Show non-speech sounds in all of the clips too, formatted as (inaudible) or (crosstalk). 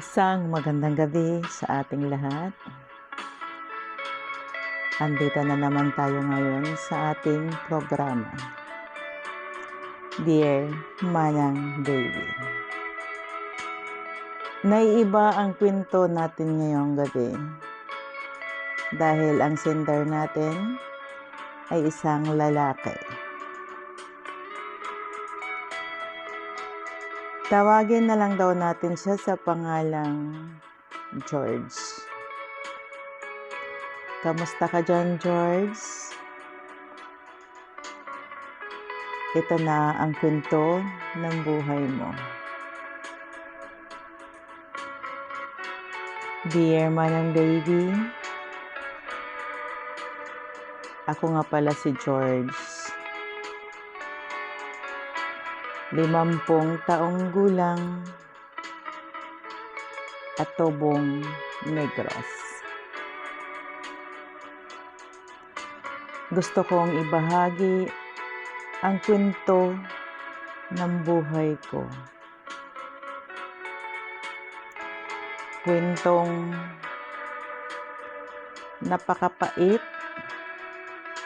Isang magandang gabi sa ating lahat. Andito na naman tayo ngayon sa ating programa. Dear Manang David. Naiiba ang kwento natin ngayong gabi dahil ang sender natin ay isang lalaki. Tawagin na lang daw natin siya sa pangalang George. Kamusta ka dyan, George? Ito na ang kwento ng buhay mo. Dear Manang Baby, ako nga pala si George. Limampung taong gulang at tobong negros. Gusto kong ibahagi ang kwento ng buhay ko. Kwentong napakapait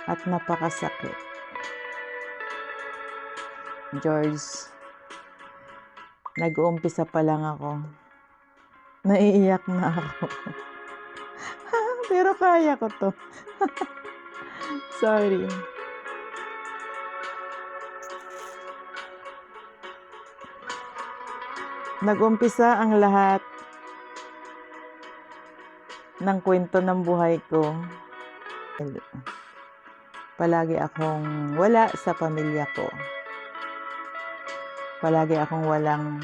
at napakasakit. George, nag-uumpisa pa lang ako. Naiiyak na ako. (laughs) Pero kaya ko to. (laughs) Sorry. Nag-umpisa ang lahat ng kwento ng buhay ko. Palagi akong wala sa pamilya ko palagi akong walang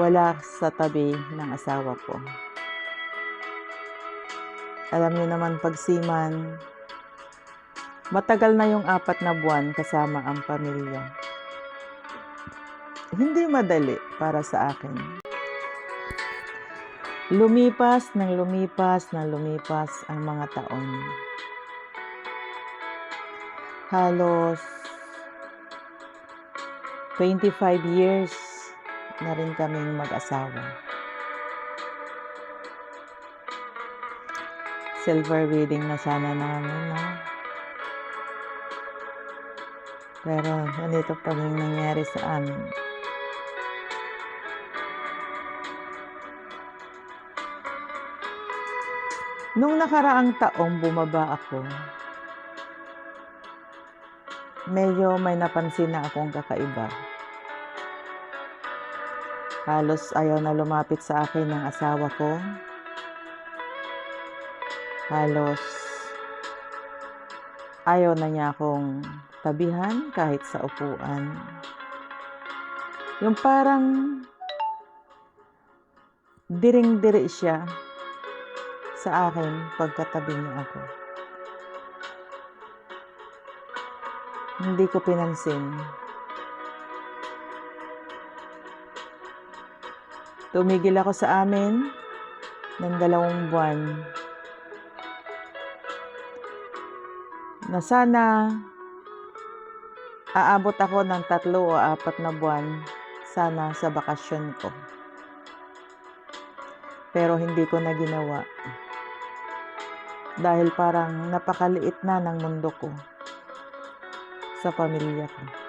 wala sa tabi ng asawa ko. Alam niyo naman pagsiman, matagal na yung apat na buwan kasama ang pamilya. Hindi madali para sa akin. Lumipas ng lumipas ng lumipas ang mga taon. Halos 25 years na rin kaming mag-asawa. Silver wedding na sana namin, no? Pero ganito pa rin nangyari sa amin. Nung nakaraang taong bumaba ako, medyo may napansin na akong kakaiba. Halos ayaw na lumapit sa akin ng asawa ko. Halos ayaw na niya akong tabihan kahit sa upuan. Yung parang diring-diri siya sa akin pagkatabi niya ako. Hindi ko pinansin. Tumigil ako sa amin ng dalawang buwan. Na sana aabot ako ng tatlo o apat na buwan sana sa bakasyon ko. Pero hindi ko na ginawa. Dahil parang napakaliit na ng mundo ko sa pamilya ko.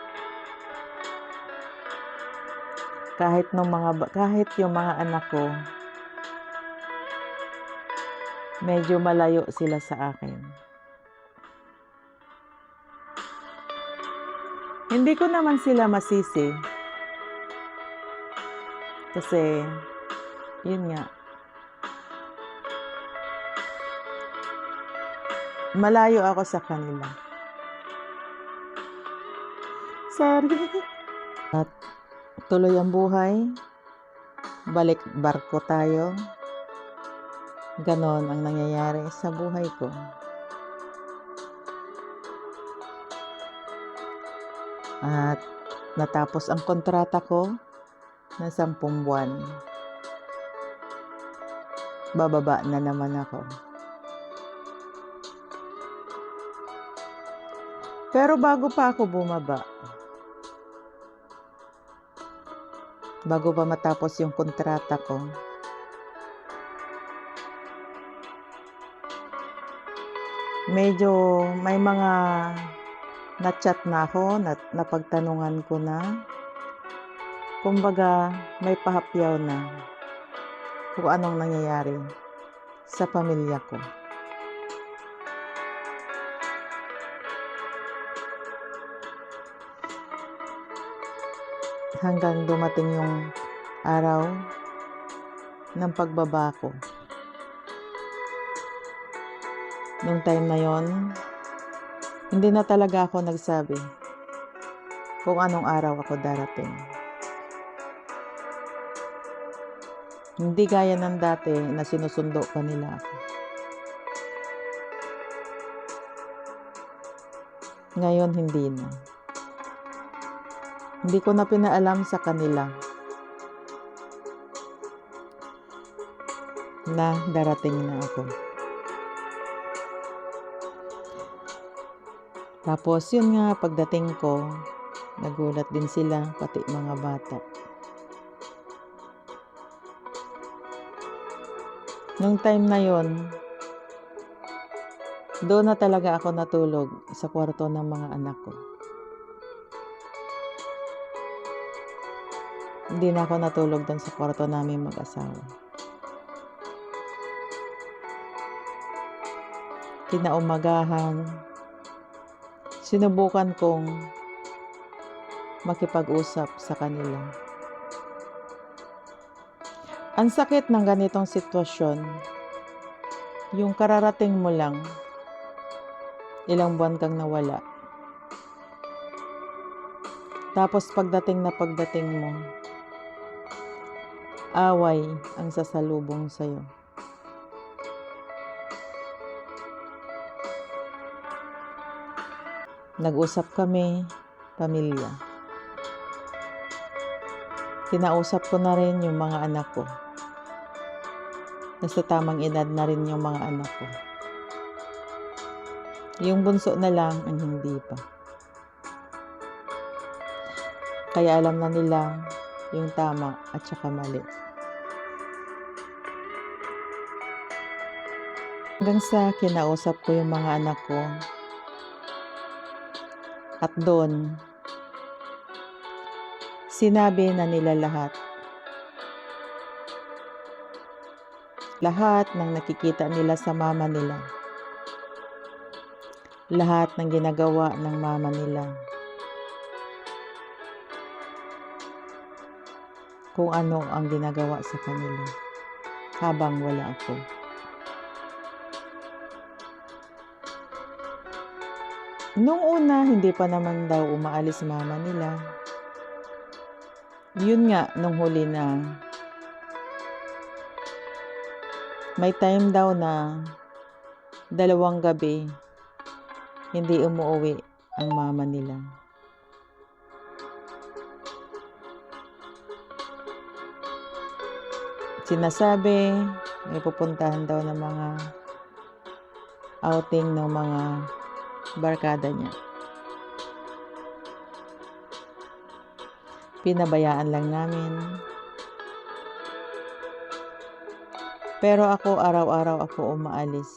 Kahit nung mga kahit yung mga anak ko medyo malayo sila sa akin. Hindi ko naman sila masisi. Kasi yun nga malayo ako sa kanila. Sorry. At tuloy ang buhay. Balik barko tayo. Ganon ang nangyayari sa buhay ko. At natapos ang kontrata ko na sampung buwan. Bababa na naman ako. Pero bago pa ako bumaba, bago pa matapos yung kontrata ko. Medyo may mga na-chat na ako, na, napagtanungan ko na. Kumbaga, may pahapyaw na kung anong nangyayari sa pamilya ko. Hanggang dumating yung araw ng pagbaba ko. Nung time na yon, hindi na talaga ako nagsabi kung anong araw ako darating. Hindi gaya ng dati na sinusundo pa nila ako. Ngayon, hindi na. Hindi ko na pinaalam sa kanila na darating na ako. Tapos yun nga, pagdating ko, nagulat din sila, pati mga bata. Nung time na yon, doon na talaga ako natulog sa kwarto ng mga anak ko. Hindi na ako natulog doon sa kwarto namin mag-asawa. Kinaumagahan, sinubukan kong makipag-usap sa kanila. Ang sakit ng ganitong sitwasyon, yung kararating mo lang, ilang buwan kang nawala. Tapos pagdating na pagdating mo, away ang sasalubong sa'yo. Nag-usap kami, pamilya. Kinausap ko na rin yung mga anak ko. Nasa tamang edad na rin yung mga anak ko. Yung bunso na lang ang hindi pa. Kaya alam na nila yung tama at saka mali. Hanggang sa kinausap ko yung mga anak ko at doon, sinabi na nila lahat. Lahat ng nakikita nila sa mama nila. Lahat ng ginagawa ng mama nila. Kung ano ang ginagawa sa kanila habang wala ako. Nung una, hindi pa naman daw umaalis mama nila. Yun nga, nung huli na, may time daw na dalawang gabi, hindi umuwi ang mama nila. Sinasabi, may pupuntahan daw ng mga outing ng mga barkada niya. Pinabayaan lang namin. Pero ako araw-araw ako umaalis.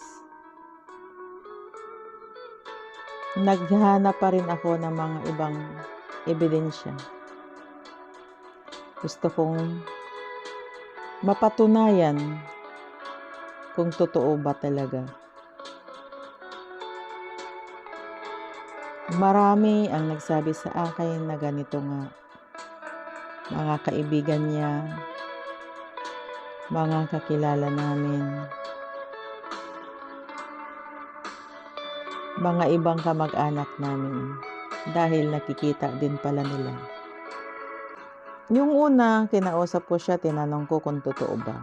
Naghahanap pa rin ako ng mga ibang ebidensya. Gusto kong mapatunayan kung totoo ba talaga. Marami ang nagsabi sa akin na ganito nga. Mga kaibigan niya, mga kakilala namin, mga ibang kamag-anak namin dahil nakikita din pala nila. Yung una, kinausap ko siya, tinanong ko kung totoo ba.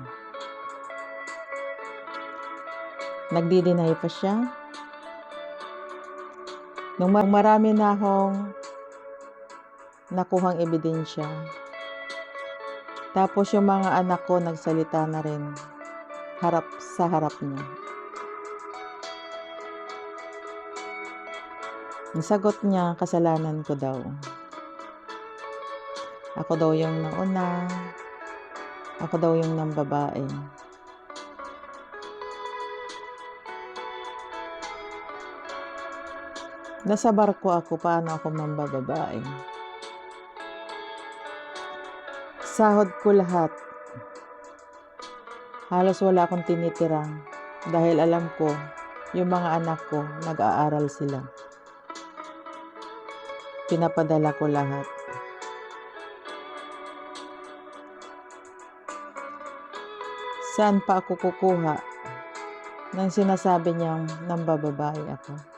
Nagdi-deny pa siya. Nung marami na akong nakuhang ebidensya, tapos yung mga anak ko nagsalita na rin harap sa harap niya. Ang sagot niya, kasalanan ko daw. Ako daw yung nauna. Ako daw yung nang babae. Nasa barko ako, paano ako mambababae? Sahod ko lahat. Halos wala akong tinitira dahil alam ko yung mga anak ko nag-aaral sila. Pinapadala ko lahat. Saan pa ako kukuha ng sinasabi niyang nambababae ako?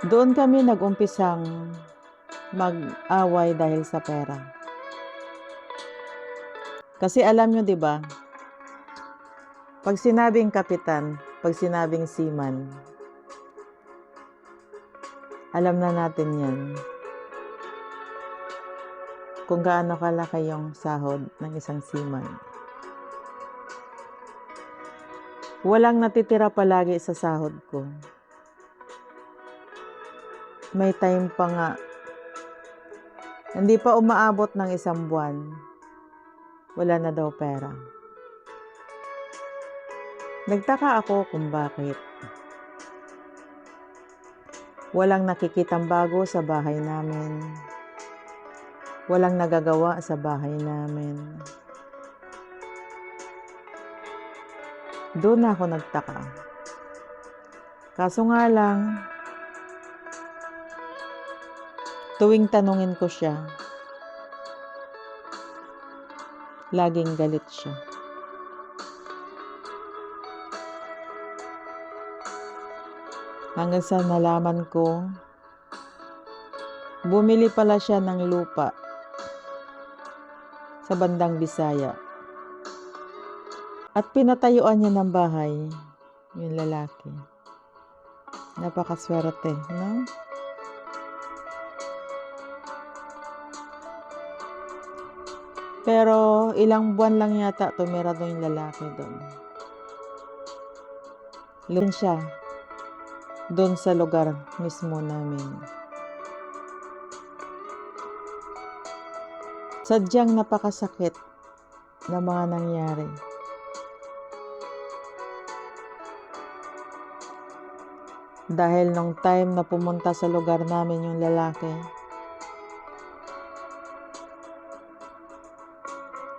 Doon kami nag-umpisang mag-away dahil sa pera. Kasi alam nyo, di ba? Pag sinabing kapitan, pag sinabing seaman, alam na natin yan. Kung gaano kalaki yung sahod ng isang seaman. Walang natitira palagi sa sahod ko. May time pa nga. Hindi pa umaabot ng isang buwan. Wala na daw pera. Nagtaka ako kung bakit. Walang nakikitang bago sa bahay namin. Walang nagagawa sa bahay namin. Doon ako nagtaka. Kaso nga lang, tuwing tanungin ko siya, laging galit siya. Hanggang sa nalaman ko, bumili pala siya ng lupa sa bandang Bisaya. At pinatayuan niya ng bahay yung lalaki. Napakaswerte, no? Pero ilang buwan lang yata tumira doon yung lalaki doon. Lun siya doon sa lugar mismo namin. Sadyang napakasakit na mga nangyari. Dahil nung time na pumunta sa lugar namin yung lalaki,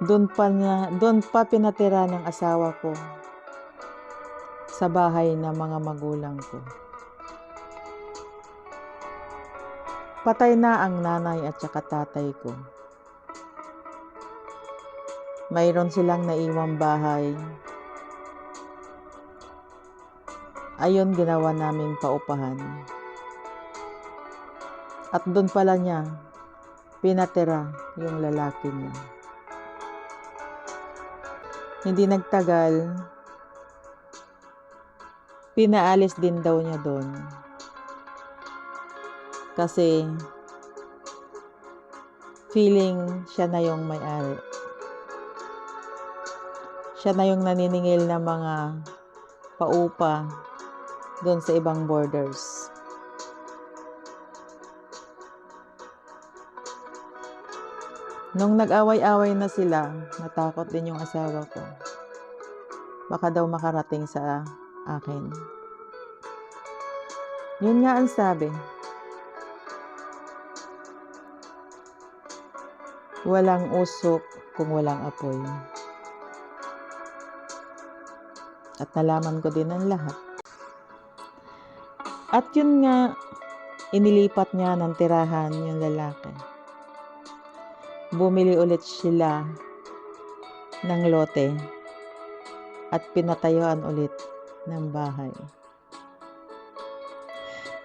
doon pa niya, doon pa pinatira ng asawa ko sa bahay ng mga magulang ko. Patay na ang nanay at saka tatay ko. Mayroon silang naiwang bahay. Ayon ginawa naming paupahan. At doon pala niya pinatira yung lalaki niya. Hindi nagtagal, pinaalis din daw niya doon. Kasi feeling siya na yung may-ari. Siya na yung naniningil ng mga paupa doon sa ibang borders. Nung nag-away-away na sila, natakot din yung asawa ko. Baka daw makarating sa akin. Yun nga ang sabi. Walang usok kung walang apoy. At nalaman ko din ang lahat. At yun nga, inilipat niya ng tirahan yung lalaki. Bumili ulit sila ng lote at pinatayuan ulit ng bahay.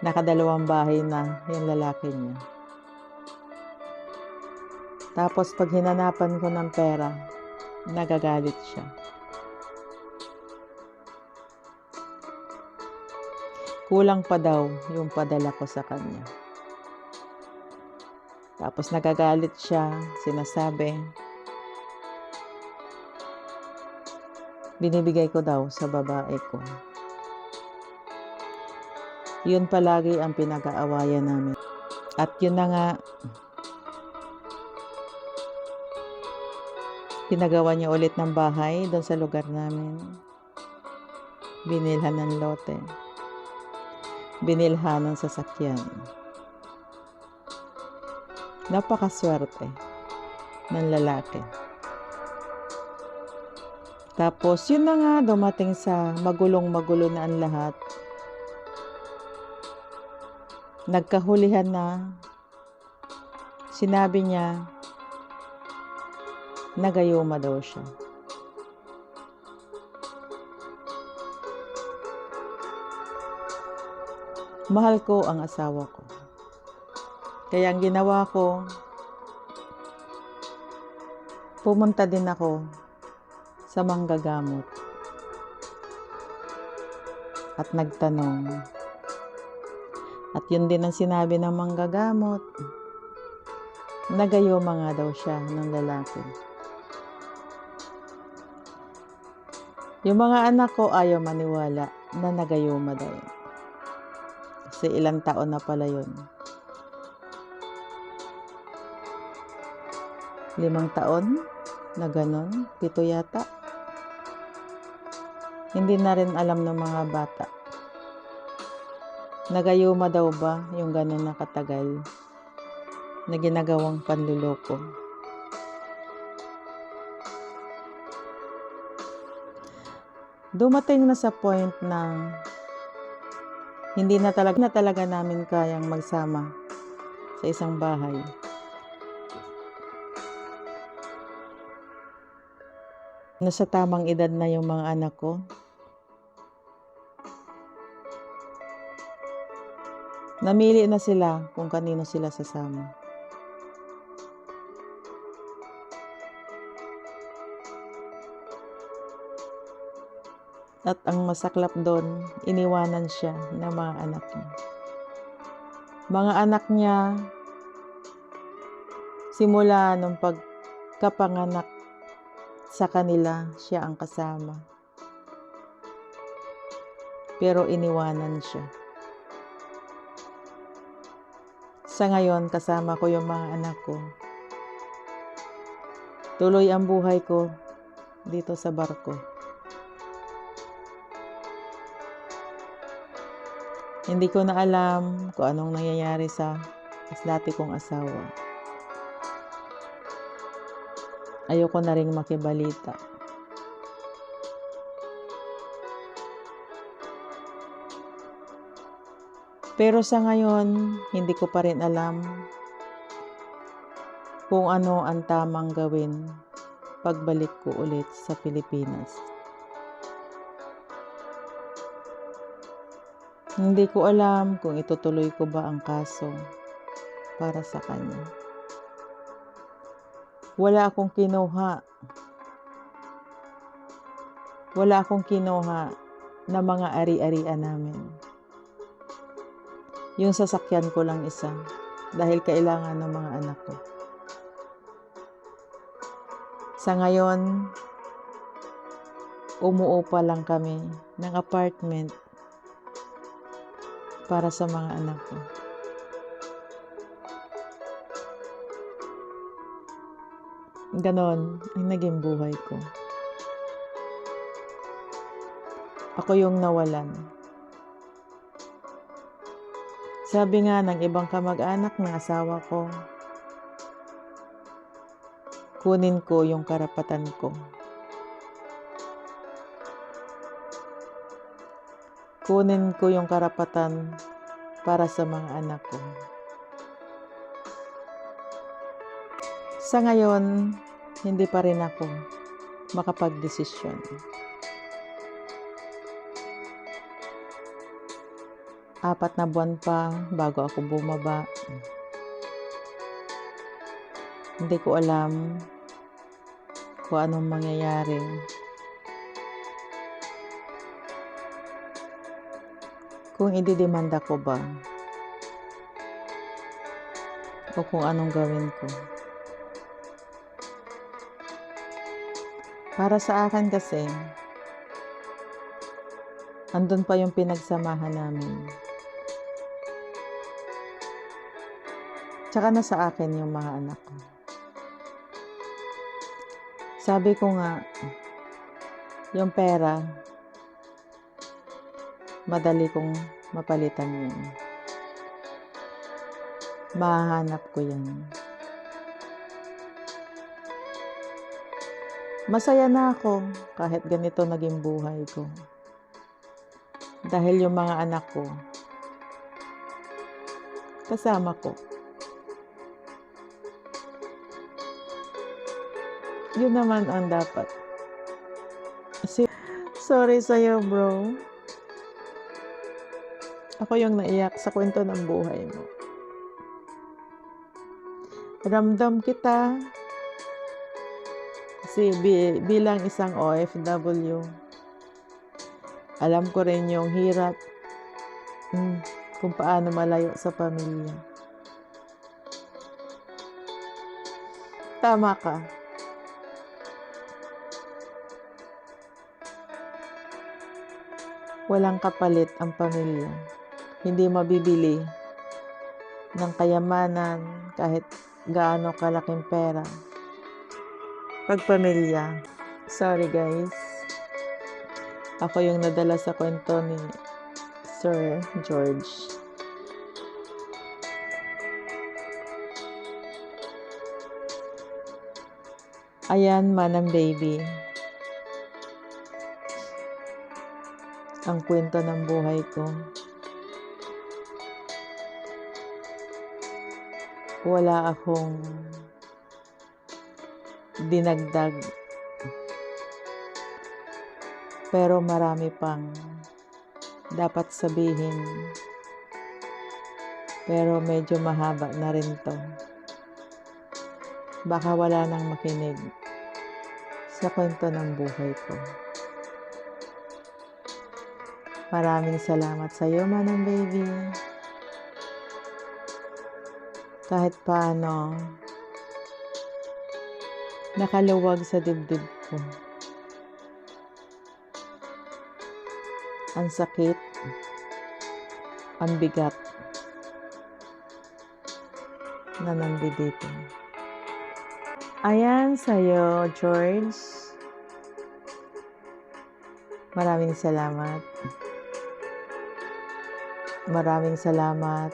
Nakadalawang bahay na yung lalaki niya. Tapos pag hinanapan ko ng pera, nagagalit siya. Kulang pa daw yung padala ko sa kanya. Tapos nagagalit siya, sinasabi, binibigay ko daw sa babae ko. Yun palagi ang pinag-aawayan namin. At yun na nga, pinagawa niya ulit ng bahay doon sa lugar namin. binilhan ng lote, binilhan ng sasakyan. Napakaswerte ng lalaki. Tapos, yun na nga, dumating sa magulong-magulo na ang lahat. Nagkahulihan na. Sinabi niya, nagayuma daw siya. Mahal ko ang asawa ko. Kaya ang ginawa ko, pumunta din ako sa manggagamot at nagtanong. At yun din ang sinabi ng manggagamot. Nagayoma nga daw siya ng lalaki. Yung mga anak ko ayaw maniwala na nagayoma daw. Kasi ilang taon na pala yun. Limang taon na ganon, pito yata. Hindi na rin alam ng mga bata. Nagayuma daw ba yung ganon na katagal na ginagawang panluloko? Dumating na sa point na hindi na talaga, na talaga namin kayang magsama sa isang bahay. Nasa tamang edad na yung mga anak ko. Namili na sila kung kanino sila sasama. At ang masaklap doon, iniwanan siya ng mga anak niya. Mga anak niya, simula nung pagkapanganak sa kanila, siya ang kasama. Pero iniwanan siya. Sa ngayon, kasama ko yung mga anak ko. Tuloy ang buhay ko dito sa barko. Hindi ko na alam kung anong nangyayari sa mas dati kong asawa. Ayoko na rin makibalita. Pero sa ngayon, hindi ko pa rin alam kung ano ang tamang gawin pagbalik ko ulit sa Pilipinas. Hindi ko alam kung itutuloy ko ba ang kaso para sa kanya. Wala akong kinuha. Wala akong kinuha na mga ari-arian namin. Yung sasakyan ko lang isa dahil kailangan ng mga anak ko. Sa ngayon, umuupa lang kami ng apartment para sa mga anak ko. Ganon ang naging buhay ko. Ako yung nawalan. Sabi nga ng ibang kamag-anak ng asawa ko, kunin ko yung karapatan ko. Kunin ko yung karapatan para sa mga anak ko. Sa ngayon, hindi pa rin ako makapagdesisyon. Apat na buwan pa bago ako bumaba. Hindi ko alam kung anong mangyayari. Kung ididemanda ko ba o kung anong gawin ko. Para sa akin kasi, andun pa yung pinagsamahan namin. Tsaka na sa akin yung mga anak ko. Sabi ko nga, yung pera, madali kong mapalitan yun. Mahahanap ko yan. Masaya na ako kahit ganito naging buhay ko. Dahil yung mga anak ko, kasama ko. Yun naman ang dapat. Si- Sorry sa'yo, bro. Ako yung naiyak sa kwento ng buhay mo. Ramdam kita. Kasi bi- bilang isang OFW, alam ko rin yung hirap mm, kung paano malayo sa pamilya. Tama ka. Walang kapalit ang pamilya. Hindi mabibili ng kayamanan kahit gaano kalaking pera. Pag pamilya. Sorry guys. Ako yung nadala sa kwento ni Sir George. Ayan, manang baby. Ang kwento ng buhay ko. Wala akong dinagdag. Pero marami pang dapat sabihin. Pero medyo mahaba na rin to. Baka wala nang makinig sa kwento ng buhay ko. Maraming salamat sa iyo, manang baby. Kahit paano, nakaluwag sa dibdib ko. Ang sakit, ang bigat na nandito. Ayan sa'yo, George. Maraming salamat. Maraming salamat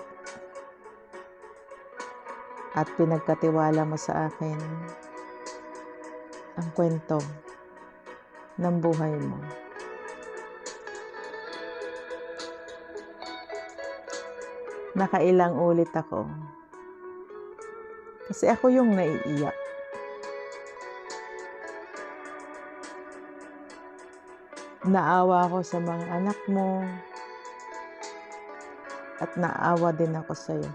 at pinagkatiwala mo sa akin ang kwento ng buhay mo. Nakailang ulit ako. Kasi ako yung naiiyak. Naawa ako sa mga anak mo at naawa din ako sa iyo.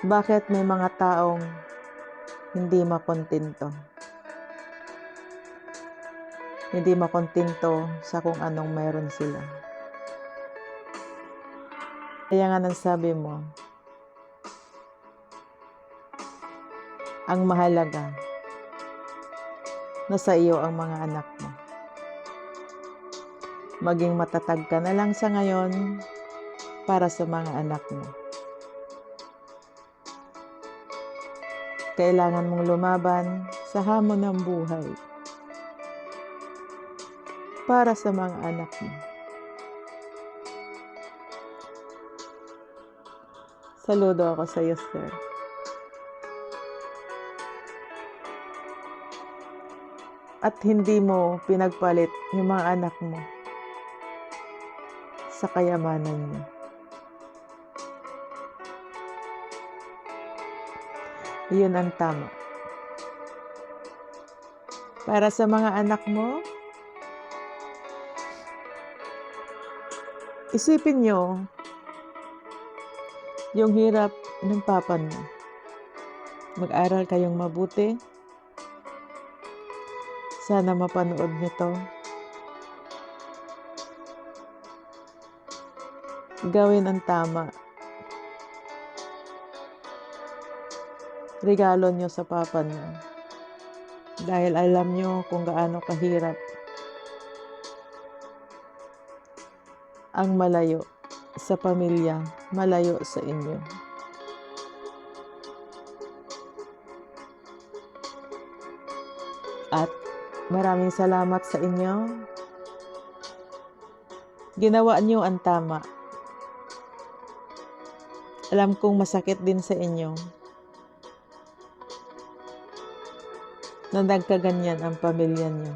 Bakit may mga taong hindi makontento? Hindi makontento sa kung anong meron sila. Kaya nga nang sabi mo, ang mahalaga, nasa iyo ang mga anak mo. Maging matatag ka na lang sa ngayon para sa mga anak mo. Kailangan mong lumaban sa hamon ng buhay para sa mga anak mo. Saludo ako sa iyo, sir. At hindi mo pinagpalit yung mga anak mo sa kayamanan niyo. Yun ang tama. Para sa mga anak mo, isipin nyo yung hirap ng papa niyo. Mag-aral kayong mabuti. Sana mapanood niyo to. Gawin ang tama. Regalo niyo sa papa niyo. Dahil alam niyo kung gaano kahirap ang malayo sa pamilya, malayo sa inyo. At maraming salamat sa inyo Ginawa niyo ang tama. Alam kong masakit din sa inyo na nagkaganyan ang pamilya niyo.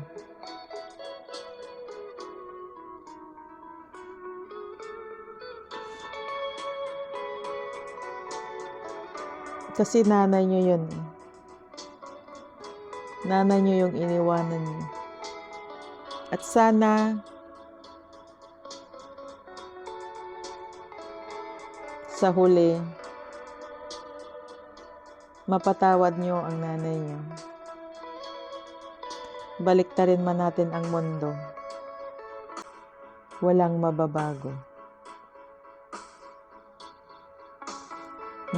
Kasi nanay niyo yun. eh. Nanay niyo yung iniwanan niyo. At sana sa huli mapatawad niyo ang nanay niyo. Baliktarin man natin ang mundo. Walang mababago.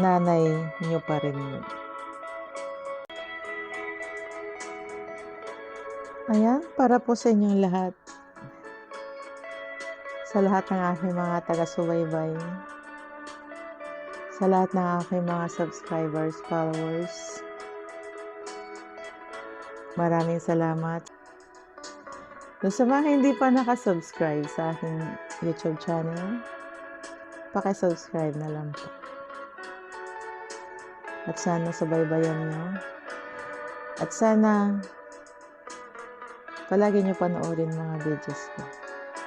Nanay niyo pa rin yun. Ayan, para po sa inyong lahat. Sa lahat ng aking mga taga-subaybay. Sa lahat ng aking mga subscribers, followers. Maraming salamat. Kung sa mga hindi pa nakasubscribe sa aking YouTube channel, pakisubscribe na lang po. At sana subaybayan nyo. At sana palagi nyo panoorin mga videos ko.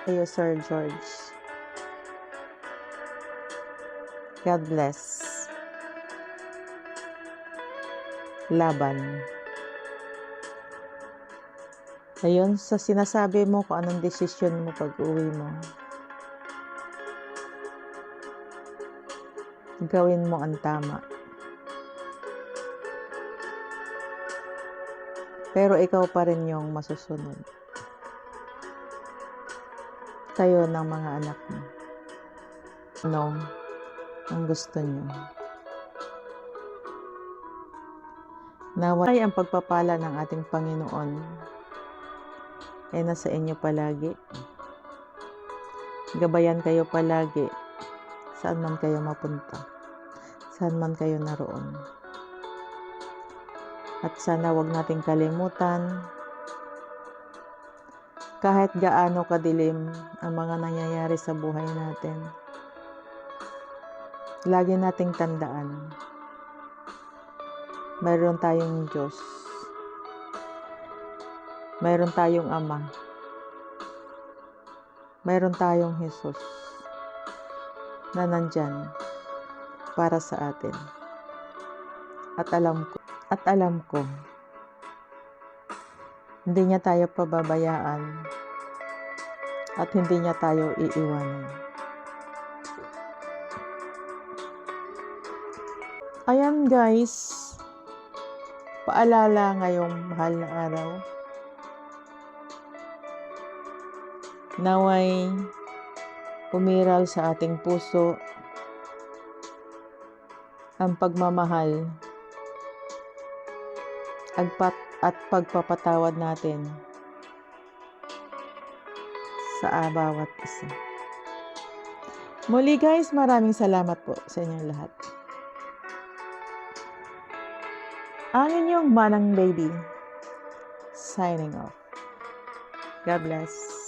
Kayo, Sir George. God bless. Laban. Ayun, sa sinasabi mo kung anong desisyon mo pag uwi mo. Gawin mo ang tama. Pero ikaw pa rin yung masusunod. Kayo ng mga anak mo. Ano ang gusto niyo? Naway ang pagpapala ng ating Panginoon ay nasa inyo palagi. Gabayan kayo palagi saan man kayo mapunta. Saan man kayo naroon. At sana wag nating kalimutan kahit gaano kadilim ang mga nangyayari sa buhay natin. Lagi nating tandaan. Mayroon tayong Diyos. Mayroon tayong Ama. Mayroon tayong Jesus na nandyan para sa atin. At alam ko, at alam ko, hindi niya tayo pababayaan at hindi niya tayo iiwanan. Ayan guys, paalala ngayong mahal na araw. Naway umiral sa ating puso ang pagmamahal agpat at pagpapatawad natin sa bawat isa. Muli guys, maraming salamat po sa inyong lahat. Ang inyong manang baby signing off. God bless.